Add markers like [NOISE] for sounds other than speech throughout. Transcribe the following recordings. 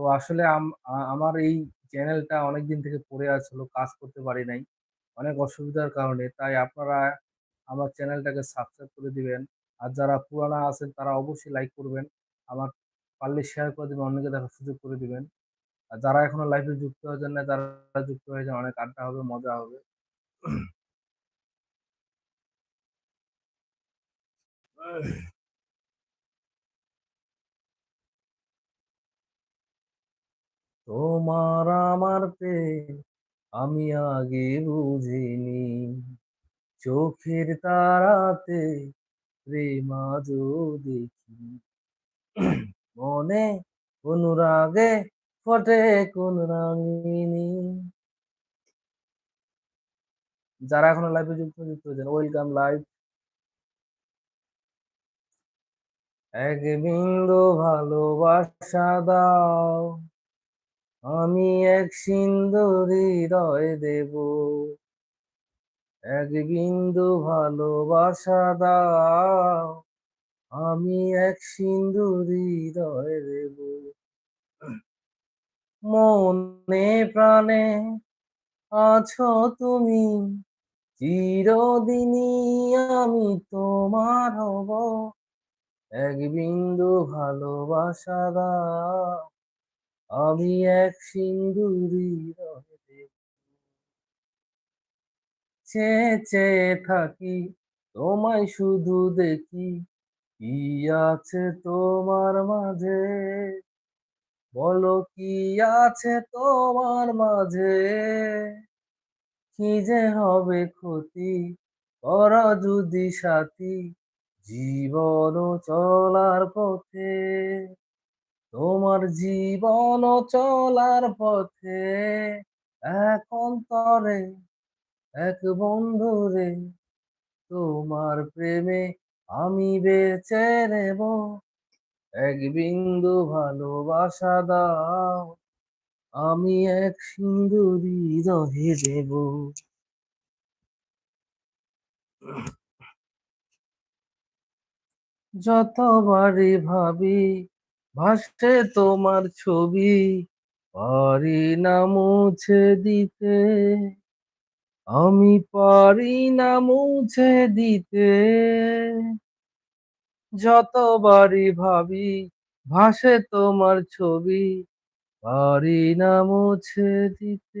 তো আসলে আম আমার এই চ্যানেলটা অনেকদিন থেকে পড়ে আছিল, কাজ করতে পারি নাই। অনেক অসুবিধার কারণে। তাই আপনারা আমার চ্যানেলটাকে সাবস্ক্রাইব করে দিবেন। আর যারা পুরানা আছেন তারা অবশ্যই লাইক করবেন। আমার পারলে শেয়ার করে দিবেন, অন্যকে দেখার সুযোগ করে দিবেন। আর যারা এখনও লাইভে যুক্ত হয়েছেন না তারা যুক্ত হয়ে যান। অনেক আড্ডা হবে, মজা হবে। তোমার আমার প্রেম আমি আগে বুঝিনি। চোখের তারাতে প্রেম আজও দেখি। মনে অনুরাগে ফটে কোন রাঙিনী। যারা এখনও লাইভে যুক্ত, যুক্ত হয়েছেন। Welcome live. এক বিন্দু ভালোবাসা দাও। আমি এক সিন্দুর হৃদয় দেব। এক বিন্দু ভালোবাসা দাও। আমি এক সিন্দুর হৃদয় দেব। মনে প্রাণে আছো তুমি। চিরদিনই আমি তোমার হব। এক বিন্দু ভালোবাসা দাও। আমি এক সিন্দুর। চেয়ে চেয়ে থাকি, তোমায় শুধু দেখি। কি আছে তোমার মাঝে? বলো কি আছে তোমার মাঝে? কি যে হবে ক্ষতি, করো যদি সাথী জীবন চলার পথে। তোমার জীবন চলার পথে এক অন্তরে, এক বন্ধুরে, তোমার প্রেমে আমি বেঁচে নেব। এক বিন্দু ভালোবাসা দাও। আমি এক সিন্দুর হৃদয়ে দেব। যতবারই ভাবি ভাসছে তোমার ছবি। পারি না মুছে দিতে। আমি পারি না মুছে দিতে। যতবারই ভাবি ভাসে তোমার ছবি। পারি না মুছে দিতে।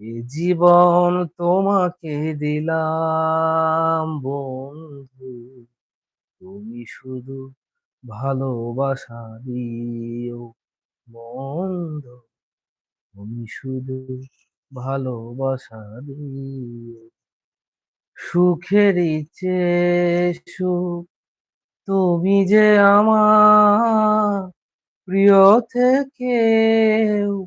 এ জীবন তোমাকে দিলাম, বন্ধু। তুমি শুধু ভালোবাসা দিও, বন্ধু। তুমি শুধু ভালোবাসা দিও। সুখেরই চেয়ে সুখ, তুমি যে আমার প্রিয় থেকেও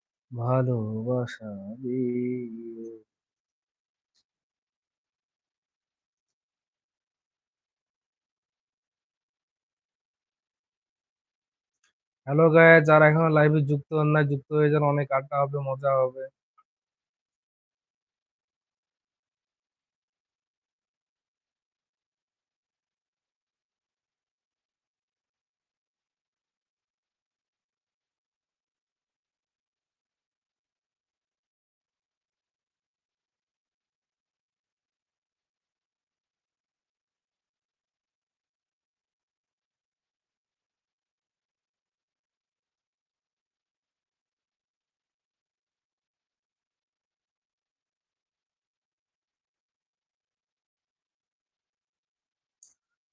ভালোবাসা দিয়ে হ্যালো গায়ে যারা এখন লাইভে যুক্ত হন না যুক্ত হয়ে যান। অনেক আড্ডা হবে, মজা হবে।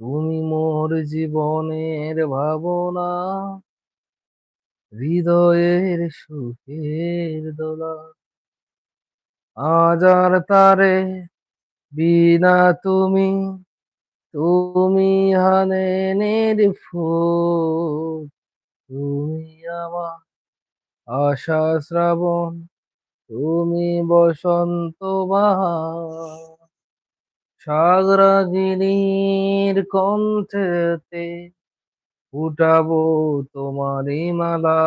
তুমি মোর জীবনের ভাবনা, হৃদয়ের সুখের দোলা। আজার তারে বিনা তুমি তুমি হানেনের ফুল। তুমি আমার আশা শ্রাবণ, তুমি বসন্ত বাহার সাগরাগিনীর কণ্ঠেতে ফুটাবো তোমারই মালা।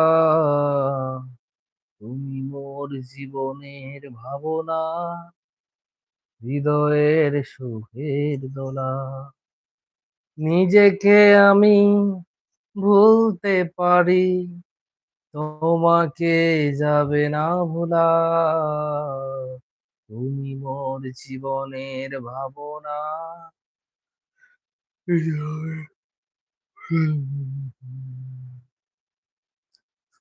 তুমি মোর জীবনের ভাবনা, হৃদয়ের সুখের দোলা। নিজেকে আমি ভুলতে পারি, তোমাকে যাবে না ভোলা। তুমি মোর জীবনের ভাবনা।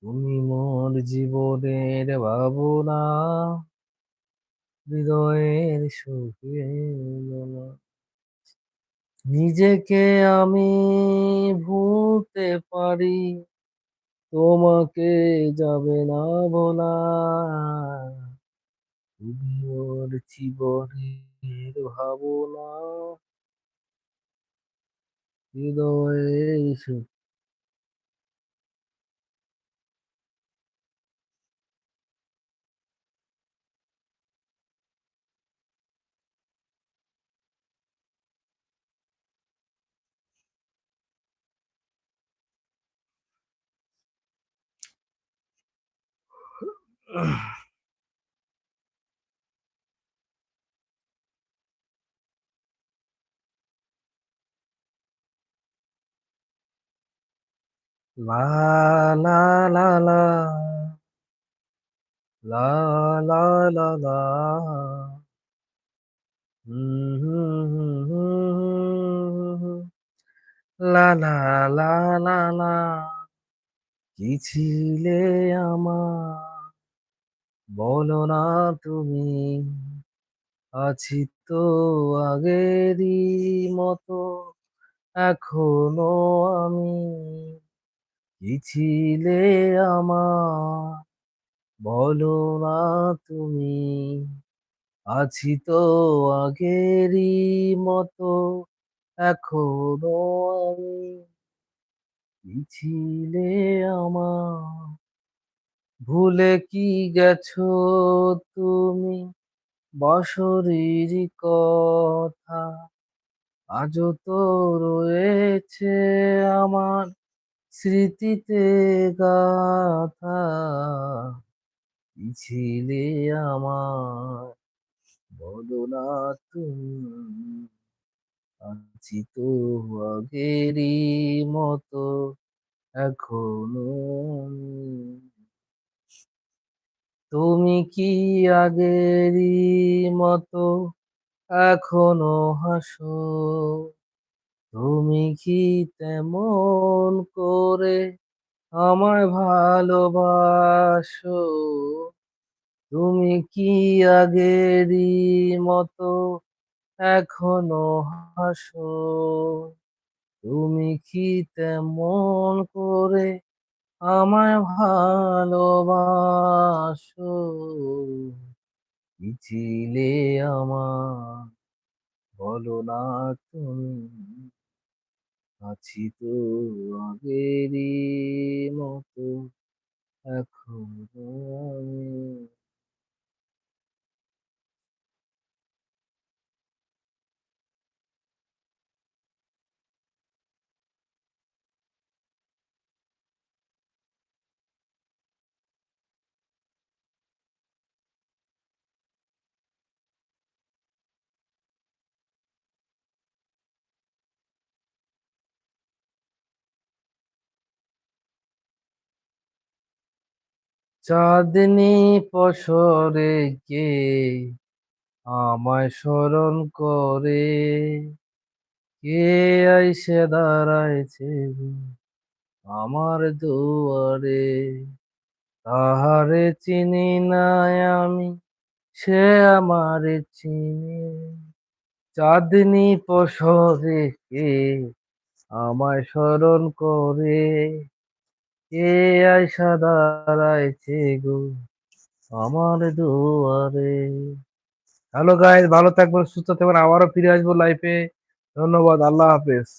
তুমি মোর জীবনের ভাবনা। হৃদয়ের সুখের নিজেকে আমি ভুলতে পারি, তোমাকে যাবে না বলা। তুমি ওর জীবনের ভাবনা হৃদয়ে Ugh. [SIGHS] লা লা লা লা। লা লা লা লা। লা লা লা লা লা কি আমার? বলো না তুমি। আছি তো আগেরই মতো, এখনও আমি। কি ছিলে আমার? বলো না তুমি। আছি তো আগেরই মতো, এখনও আমি। কি ছিলে আমার? ভুলে কি গেছো তুমি? বছরের কথা, আজও তো রয়েছে আমার। স্মৃতিতে গাথা ছিলে আমার না তুমি আছি তো আগেরই মতো এখনও। তুমি কি আগেরই মতো এখনও হাসো? তুমি কি তেমন করে আমায় ভালোবাসো? তুমি কি আগেরই মতো এখনও হাসো? তুমি কি তেমন করে আমায় ভালোবাসো? ছিলে আমার বলো না তুমি। আছি তো আগেরই মতো। এখন আমি চাঁদনি পসরে কে আমায় স্মরণ করে? কে আইসে দাঁড়াইছে আমার দুয়ারে? তাহারে চিনি নাই আমি, সে আমারে চিনি। চাঁদনি পসরে কে আমায় স্মরণ করে? কে আয়সা দাঁড়াইছে গো আমার দুয়ারে। হ্যালো গাইজ ভালো থাকবেন, সুস্থ থাকবেন, আবারও ফিরে আসব লাইফে ধন্যবাদ, আল্লাহ হাফেজ।